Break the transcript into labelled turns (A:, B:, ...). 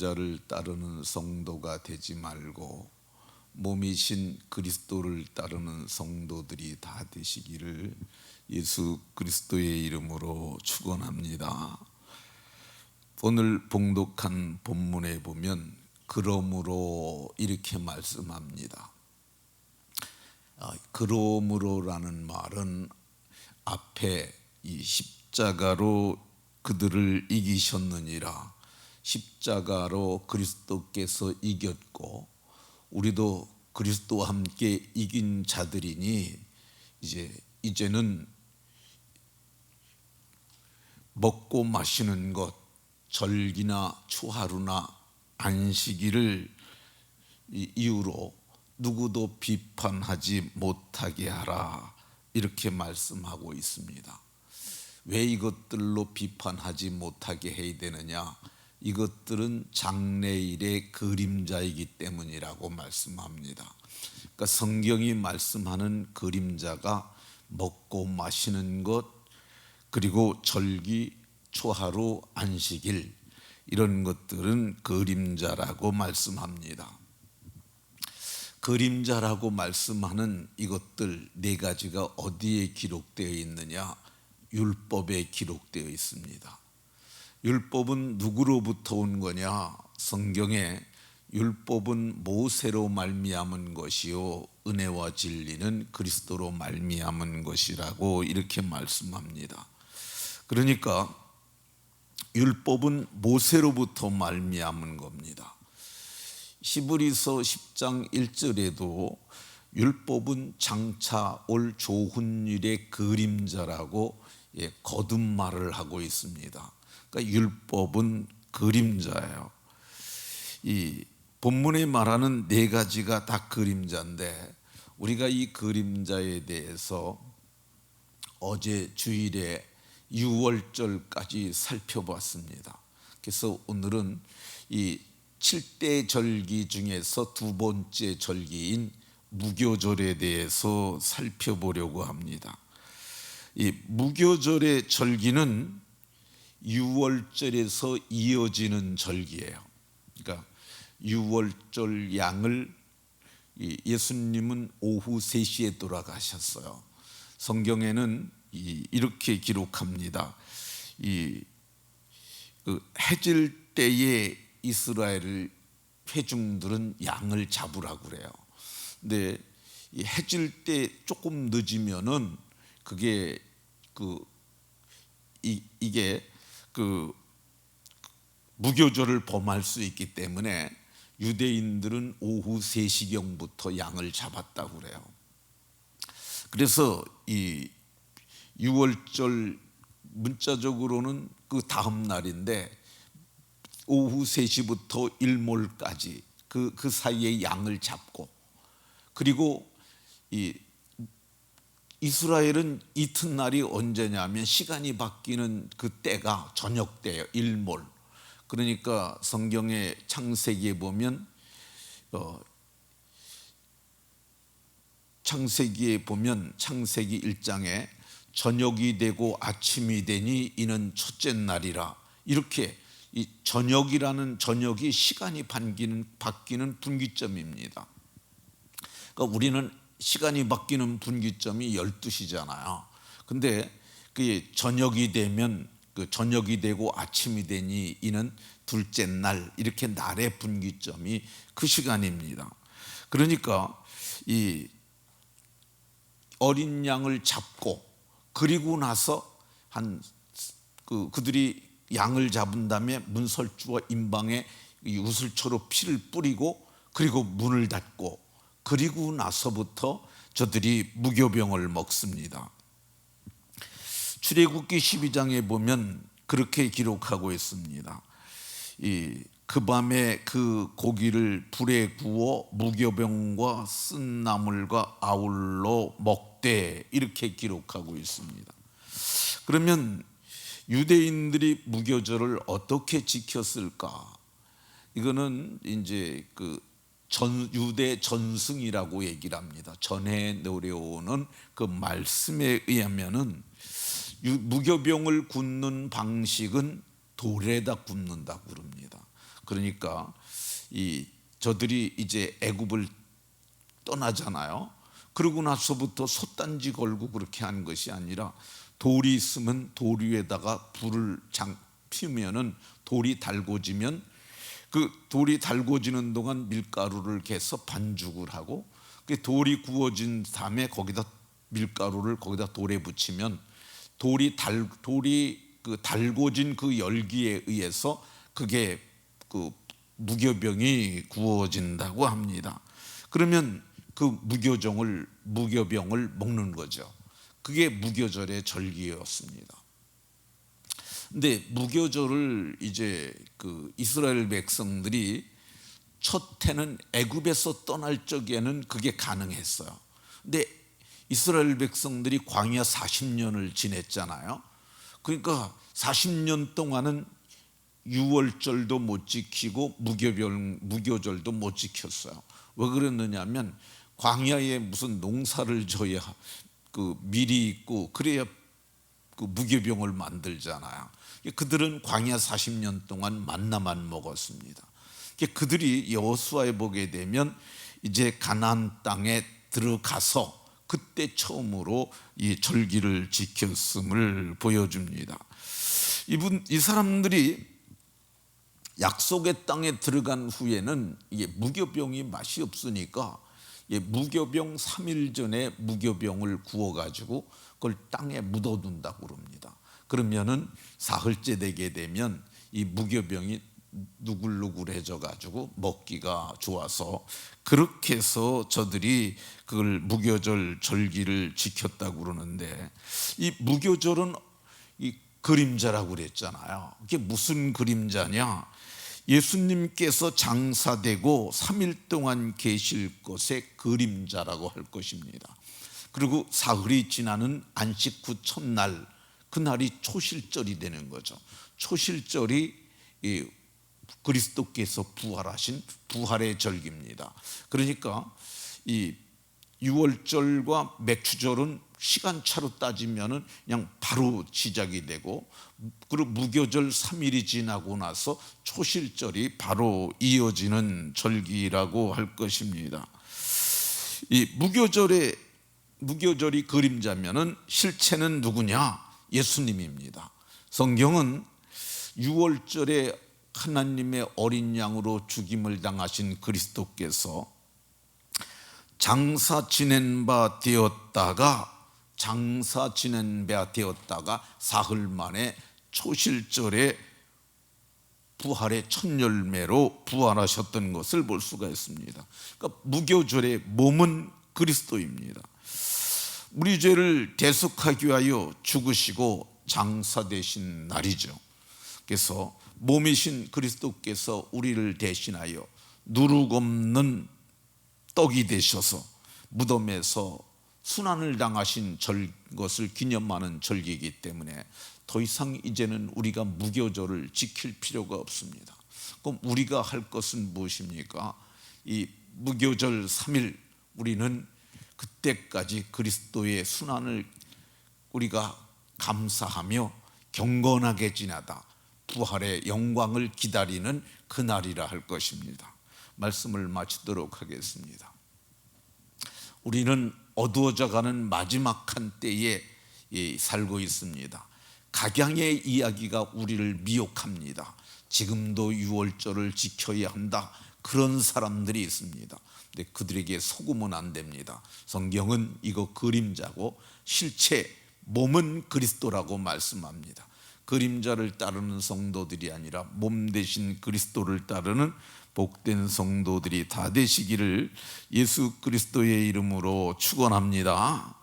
A: 그림자를 따르는 성도가 되지 말고 몸이신 그리스도를 따르는 성도들이 다 되시기를 예수 그리스도의 이름으로 축원합니다. 오늘 봉독한 본문에 보면 그러므로 이렇게 말씀합니다. 아, 그러므로라는 말은 앞에 이 십자가로 그들을 이기셨느니라 십자가로 그리스도께서 이겼고 우리도 그리스도와 함께 이긴 자들이니 이제 이제는 먹고 마시는 것 절기나 추하루나 안식일을 이유로 누구도 비판하지 못하게 하라 이렇게 말씀하고 있습니다. 왜 이것들로 비판하지 못하게 해야 되느냐? 이것들은 장래일의 그림자이기 때문이라고 말씀합니다. 그러니까 성경이 말씀하는 그림자가 먹고 마시는 것 그리고 절기 초하루 안식일 이런 것들은 그림자라고 말씀합니다. 그림자라고 말씀하는 이것들 네 가지가 어디에 기록되어 있느냐? 율법에 기록되어 있습니다. 율법은 누구로부터 온 거냐? 성경에 율법은 모세로 말미암은 것이요 은혜와 진리는 그리스도로 말미암은 것이라고 이렇게 말씀합니다. 그러니까 율법은 모세로부터 말미암은 겁니다. 시브리서 10장 1절에도 율법은 장차 올 좋은 일의 그림자라고 예, 거듭말을 하고 있습니다. 그러니까 율법은 그림자예요. 이 본문에 말하는 네 가지가 다 그림자인데 우리가 이 그림자에 대해서 어제 주일에 6월절까지 살펴봤습니다. 그래서 오늘은 이 7대 절기 중에서 두 번째 절기인 무교절에 대해서 살펴보려고 합니다. 이 무교절의 절기는 6월절에서 이어지는 절기예요. 그러니까 6월절 양을 예수님은 오후 3시에 돌아가셨어요. 성경에는 이렇게 기록합니다. 이그 해질 때에 이스라엘 회중들은 양을 잡으라 그래요. 근데 해질 때 조금 늦으면은 그게 그 이, 이게 그 무교절을 범할 수 있기 때문에 유대인들은 오후 3시경부터 양을 잡았다고 그래요. 그래서 이 6월절 문자적으로는 그 다음 날인데 오후 3시부터 일몰까지 그, 그 사이에 양을 잡고 그리고 이 이스라엘은 이튿날이 언제냐면 시간이 바뀌는 그 때가 저녁 때예요. 일몰. 그러니까 성경의 창세기에 보면 어, 창세기에 보면 창세기 1장에 저녁이 되고 아침이 되니 이는 첫째 날이라 이렇게 이 저녁이라는 저녁이 시간이 바뀌는 바뀌는 분기점입니다. 그러니까 우리는 시간이 바뀌는 분기점이 12시잖아요. 근데 그 저녁이 되면 그 저녁이 되고 아침이 되니 이는 둘째 날 이렇게 날의 분기점이 그 시간입니다. 그러니까 이 어린 양을 잡고 그리고 나서 한 그 그들이 양을 잡은 다음에 문설주와 임방에 우슬초로 피를 뿌리고 그리고 문을 닫고 그리고 나서부터 저들이 무교병을 먹습니다. 출애굽기 12장에 보면 그렇게 기록하고 있습니다. 이 그 밤에 그 고기를 불에 구워 무교병과 쓴 나물과 아울러 먹되 이렇게 기록하고 있습니다. 그러면 유대인들이 무교절을 어떻게 지켰을까? 이거는 이제 그 전, 유대 전승이라고 얘기를 합니다. 전해 내려오는 그 말씀에 의하면은 무교병을 굽는 방식은 돌에다 굽는다고 그럽니다. 그러니까 이 저들이 이제 애굽을 떠나잖아요. 그러고 나서부터 솥단지 걸고 그렇게 하는 것이 아니라 돌이 있으면 돌 위에다가 불을 장 피우면은 돌이 달궈지면 그 돌이 달궈지는 동안 밀가루를 개서 반죽을 하고 그 돌이 구워진 다음에 거기다 밀가루를 거기다 돌에 붙이면 돌이 달 돌이 그 달궈진 그 열기에 의해서 그게 그 무교병이 구워진다고 합니다. 그러면 그 무교종을 무교병을 먹는 거죠. 그게 무교절의 절기였습니다. 근데 무교절을 이제 그 이스라엘 백성들이 첫 해는 애굽에서 떠날 적에는 그게 가능했어요. 근데 이스라엘 백성들이 광야 40년을 지냈잖아요. 그러니까 40년 동안은 유월절도 못 지키고 무교병 무교절도 못 지켰어요. 왜 그랬느냐면 광야에 무슨 농사를 져야 그 밀이 있고 그래야 그 무교병을 만들잖아요. 그들은 광야 40년 동안 만나만 먹었습니다. 그들이 여호수아에 보게 되면 이제 가나안 땅에 들어가서 그때 처음으로 이 절기를 지켰음을 보여줍니다. 이분 이 사람들이 약속의 땅에 들어간 후에는 이게 무교병이 맛이 없으니까 무교병 3일 전에 무교병을 구워 가지고 그걸 땅에 묻어둔다고 그럽니다. 그러면은 사흘째 되게 되면 이 무교병이 누글누글해져 가지고 먹기가 좋아서 그렇게 해서 저들이 그걸 무교절 절기를 지켰다고 그러는데 이 무교절은 이 그림자라고 그랬잖아요. 이게 무슨 그림자냐? 예수님께서 장사되고 3일 동안 계실 것의 그림자라고 할 것입니다. 그리고 사흘이 지나는 안식 후 첫날 그날이 초실절이 되는 거죠. 초실절이 그리스도께서 부활하신 부활의 절기입니다. 그러니까 이 6월절과 맥추절은 시간차로 따지면은 그냥 바로 시작이 되고 그리고 무교절 3일이 지나고 나서 초실절이 바로 이어지는 절기라고 할 것입니다. 이 무교절의 무교절이 그림자면은 실체는 누구냐? 예수님입니다. 성경은 6월절에 하나님의 어린 양으로 죽임을 당하신 그리스도께서 장사 지낸 바 되었다가 장사 지낸 바 되었다가 사흘 만에 초실절에 부활의 첫 열매로 부활하셨던 것을 볼 수가 있습니다. 그러니까 무교절의 몸은 그리스도입니다. 우리 죄를 대속하기 위하여 죽으시고 장사 되신 날이죠. 그래서 몸이신 그리스도께서 우리를 대신하여 누룩 없는 떡이 되셔서 무덤에서 순환을 당하신 절 것을 기념하는 절기이기 때문에 더 이상 이제는 우리가 무교절을 지킬 필요가 없습니다. 그럼 우리가 할 것은 무엇입니까? 이 무교절 3일 우리는 그때까지 그리스도의 순환을 우리가 감사하며 경건하게 지나다 부활의 영광을 기다리는 그날이라 할 것입니다. 말씀을 마치도록 하겠습니다. 우리는 어두워져 가는 마지막 한때에 살고 있습니다. 각양의 이야기가 우리를 미혹합니다. 지금도 유월절을 지켜야 한다. 그런 사람들이 있습니다. 근데 그들에게 속으면 안 됩니다. 성경은 이거 그림자고 실체 몸은 그리스도라고 말씀합니다. 그림자를 따르는 성도들이 아니라 몸 대신 그리스도를 따르는 복된 성도들이 다 되시기를 예수 그리스도의 이름으로 축원합니다.